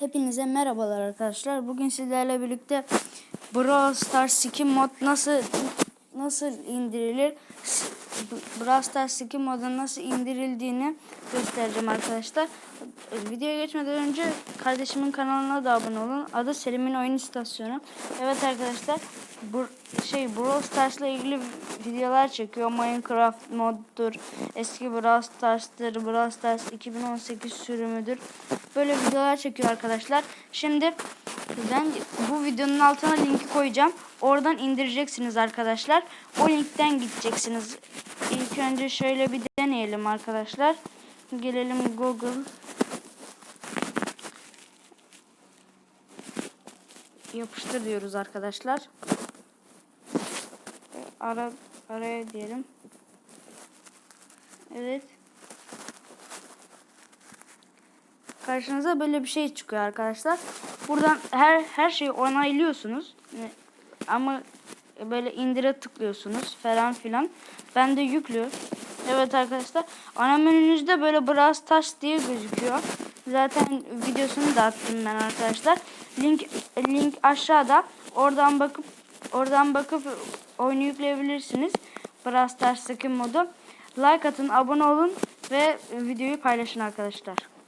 Hepinize merhabalar arkadaşlar. Bugün sizlerle birlikte Brawl Stars skin mod nasıl nasıl indirilir? Brawl Stars skin modu nasıl indirildiğini göstereceğim arkadaşlar. Videoya geçmeden önce kardeşimin kanalına da abone olun. Adı Selim'in Oyun İstasyonu. Evet arkadaşlar bu şey Brawl Stars'la ilgili videolar çekiyor. Minecraft moddur, eski Brawl Stars'tır, Brawl Stars 2018 sürümüdür. Böyle videolar çekiyor arkadaşlar. Şimdi ben bu videonun altına linki koyacağım. Oradan indireceksiniz arkadaşlar. O linkten gideceksiniz. İlk önce şöyle bir deneyelim arkadaşlar. Gelelim Google. Yapıştır diyoruz arkadaşlar. Ara araya diyelim. Evet. Karşınıza böyle bir şey çıkıyor arkadaşlar. Buradan her her şeyi onaylıyorsunuz. E, Ama böyle indire tıklıyorsunuz falan filan. Ben de yüklü. Evet arkadaşlar. Ana menünüzde böyle Brawl Stars diye gözüküyor. Zaten videosunu da attım ben arkadaşlar. Link link aşağıda. Oradan bakıp oradan bakıp oyunu yükleyebilirsiniz. Stars skin modu. Like atın, abone olun ve videoyu paylaşın arkadaşlar.